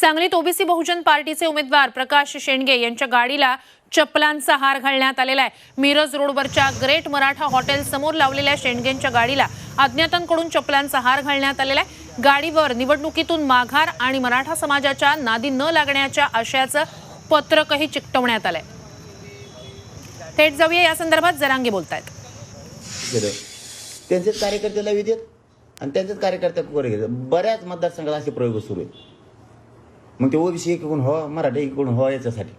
सांगलीत ओबीसी बहुजन पार्टीचे उमेदवार प्रकाश शेंडगे यांच्या गाडीला चपलांचा हार घालण्यात आलेला आहे. मिरज रोडवरच्या ग्रेट मराठा हॉटेल समोर लावलेल्या शेंडगेंच्या गाडीला अज्ञातांकडून चपलांचा हार घालण्यात आलेला आहे. गाडीवर निवडणुकीतून माघार आणि मराठा समाजाच्या नादी न लागण्याच्या आशयाचं पत्रकही चिकटवण्यात आलंय. थेट जाऊया या संदर्भात जरांगे बोलतायत. त्यांचेच कार्यकर्ते आणि त्यांचेच कार्यकर्त्या बऱ्याच मतदारसंघात असे प्रयोग सुरू आहेत. मग ते ओबीसी इकडून हो मराठी इकडून हो याच्यासाठी.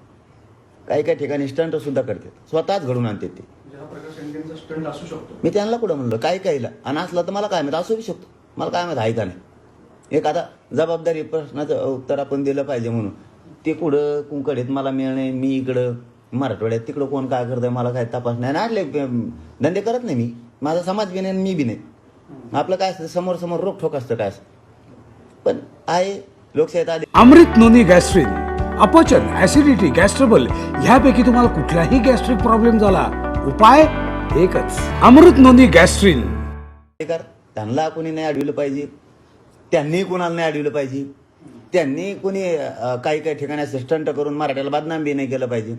काही काही ठिकाणी स्टंट सुद्धा करतात. स्वतःच घडून आणतात ते. हा स्टंट असू शकतो. मी त्यांना कुठं म्हणलं? काही काहीला. आणि असलं तर मला काय माहिती? असू बी शकतो. मला काय माहिती? आहे का नाही? एक आता जबाबदारी प्रश्नाचं उत्तर आपण दिलं पाहिजे म्हणून. ते कुठं कुंकडीत मला मिळणे मी इकडं मराठवाड्यात तिकडं कोण काय करतंय मला काय तपास नाही. आणि आणले धंदे करत नाही मी. माझा समाज बी नाही आणि मी बी नाही. आपलं काय असतं? समोर समोर रोखोक असतं काय असं? पण आहे लोकशाहीत आधी अमृत नोनी गॅस्ट्रिन अपचन ऍसिडिटी गॅस्ट्रबल ह्यापैकी तुम्हाला कुठलाही गॅस्ट्रिक प्रॉब्लेम झाला उपाय एकच. Amrit noni gastrin. त्यांना कोणी नाही अडविलं पाहिजे. त्यांनी कोणाला नाही अडविलं पाहिजे. त्यांनी कोणी अं, काही काही ठिकाणी असं स्टंट करून मराठ्याला बदनाम बी नाही केलं पाहिजे.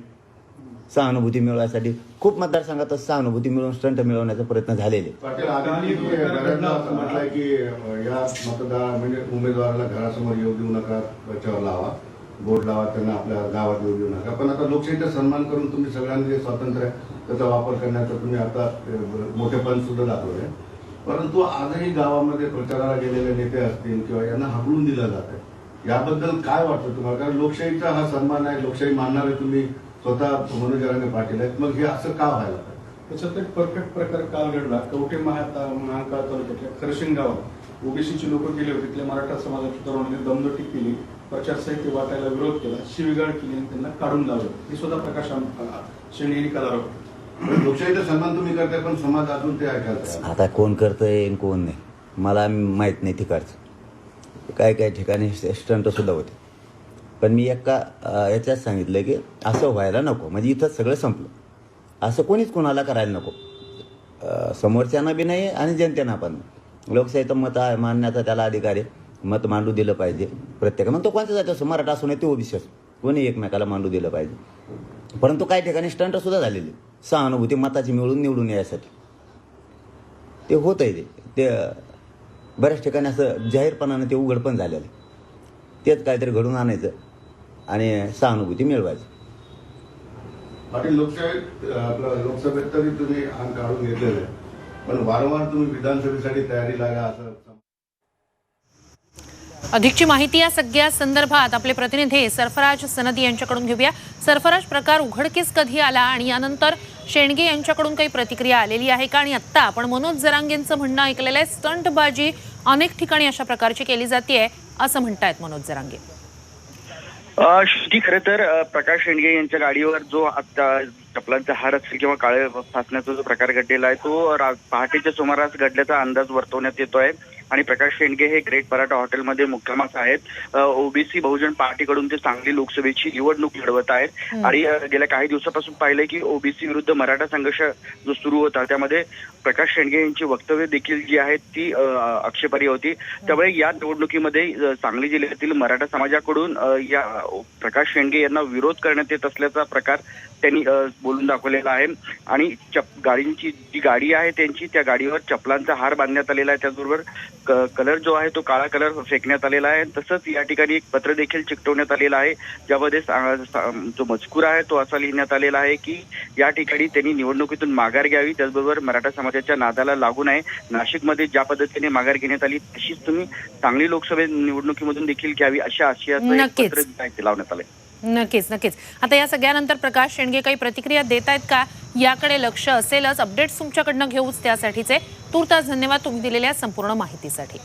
सहानुभूती मिळवण्यासाठी खूप मतदारसंघातच सहानुभूती मिळवून स्टंट मिळवण्याचा प्रयत्न झालेले पाटील म्हटलंय की या मतदार म्हणजे उमेदवाराला घरासमोर येऊ देऊ नका त्याच्यावर लावा. बोर्ड लावा त्यांना आपल्या गावात येऊ देऊ नका. पण आता लोकशाहीचा सन्मान करून तुम्ही सगळ्यांनी जे स्वातंत्र्य आहे, त्याचा वापर करण्याचा तुम्ही आता मोठेपण सुद्धा दाखवलंय. परंतु आजही गावामध्ये प्रचाराला गेलेले नेते असतील किंवा यांना हकलून दिलं जात आहे याबद्दल काय वाटतं तुम्हाला? कारण लोकशाहीचा हा सन्मान आहे लोकशाही मानणारे तुम्ही स्वतः मनोजरांनी पाटील आहेत मग हे असं का व्हायला त्याच्यात एक परफेक्ट प्रकार काल घडला. कवठे महा महाकाळ तालुक्यातल्या खरशिंग गावात ओबीसीची लोक गेले होते. तिथल्या मराठा समाजाच्या तरुणांनी दमदटी केली. प्रचार साहित्य वाटायला विरोध केला. शिवीगाळ केली आणि त्यांना काढून लावलं. हे सुद्धा प्रकाश शेंडे यांनी काल आरोप लोकशाहीचा सन्मान तुम्ही करताय पण समाज अजून ते ऐकायला. आता कोण करतंय आणि कोण नाही मला माहीत नाही तिकडचं. काही काही ठिकाणी स्टंट सुद्धा होते. पण मी एका याच्यात सांगितलं की असं व्हायला नको. म्हणजे इथं सगळं संपलं. असं कोणीच कोणाला करायला नको. समोरच्यांना बी नाही आणि जनतेना पण. लोकशाहीचं मत मानण्याचा त्याला अधिकार आहे. मत मांडू दिलं पाहिजे. प्रत्येक मग तो कोणत्या जाती असो मराठा असो नाही ते ओबीसी असो. कोणी एकमेकाला मांडू दिलं पाहिजे. परंतु काही ठिकाणी स्टंट सुद्धा झालेले सहानुभूती मताची मिळून निवडून यायसाठी. ते होत आहे ते. ते बऱ्याच ठिकाणी असं जाहीरपणानं ते उघड पण झालेलं आहे. तेच काहीतरी घडून आणायचं. आणि सहानुभूती मिळवायची. पाटील लोकशाहीत आपलं लोकसभेत तरी तुम्ही अंग काढून घेतलेलं आहे. पण वारंवार तुम्ही विधानसभेसाठी तयारी लागा असं अधिकची माहिती या सगळ्या संदर्भात आपले प्रतिनिधी सरफराज सनदी यांच्याकडून घेऊया. सरफराज प्रकार उघडकीस कधी आला आणि यानंतर शेणगे यांच्याकडून काही प्रतिक्रिया आलेली आहे का? आणि आत्ता आपण मनोज जरांगेंचं म्हणणं ऐकलेलं आहे स्टंटबाजी अनेक ठिकाणी अशा प्रकारची केली जाते असं म्हणतायत मनोज जरांगे. श्रुती खरं तर प्रकाश शेंडगे यांच्या गाडीवर जो आता चपलांचा हार असेल किंवा काळे फासण्याचा जो प्रकार घडलेला आहे तो पहाटेच्या सुमारास घडल्याचा अंदाज वर्तवण्यात येतोय. आणि प्रकाश शेंडगे हे ग्रेट मराठा हॉटेलमध्ये मुक्कामास आहेत. ओबीसी बहुजन पार्टीकडून ते सांगली लोकसभेची निवडणूक लढवत आहेत. आणि गेल्या काही दिवसापासून पाहिलंय की ओबीसी विरुद्ध मराठा संघर्ष जो सुरू होता त्यामध्ये प्रकाश शेंडगे यांची वक्तव्य देखील जी आहेत ती अ, आक्षेपार्ह होती. त्यामुळे या निवडणुकीमध्ये सांगली जिल्ह्यातील मराठा समाजाकडून या प्रकाश शेंडगे यांना विरोध करण्यात येत असल्याचा प्रकार त्यांनी बोलून दाखवलेला आहे. आणि चप गाडींची जी गाडी आहे त्यांची त्या गाडीवर चपलांचा हार बांधण्यात आलेला आहे त्याचबरोबर कलर जो आहे तो काळा कलर फेकण्यात आलेला आहे. तसंच या ठिकाणी एक पत्र देखील चिकटवण्यात आलेलं आहे. ज्यामध्ये जो मजकूर आहे तो असा लिहिण्यात आलेला आहे की या ठिकाणी त्यांनी निवडणुकीतून माघार घ्यावी. त्याचबरोबर मराठा समाजाच्या नादाला लागू नये. नाशिकमध्ये ज्या पद्धतीने माघार घेण्यात आली तशीच तुम्ही सांगली लोकसभे निवडणुकीमधून देखील घ्यावी अशा आशयाचं. पत्र लावण्यात आलंय. नक्कीच नक्कीच. आता या सगळ्यानंतर प्रकाश शेंडगे काही प्रतिक्रिया देत आहेत का? याकडे लक्ष असेलच. अपडेट्स तुमच्याकडनं घेऊच त्यासाठीचे. तूर्तास धन्यवाद तुम्ही दिलेल्या संपूर्ण माहितीसाठी.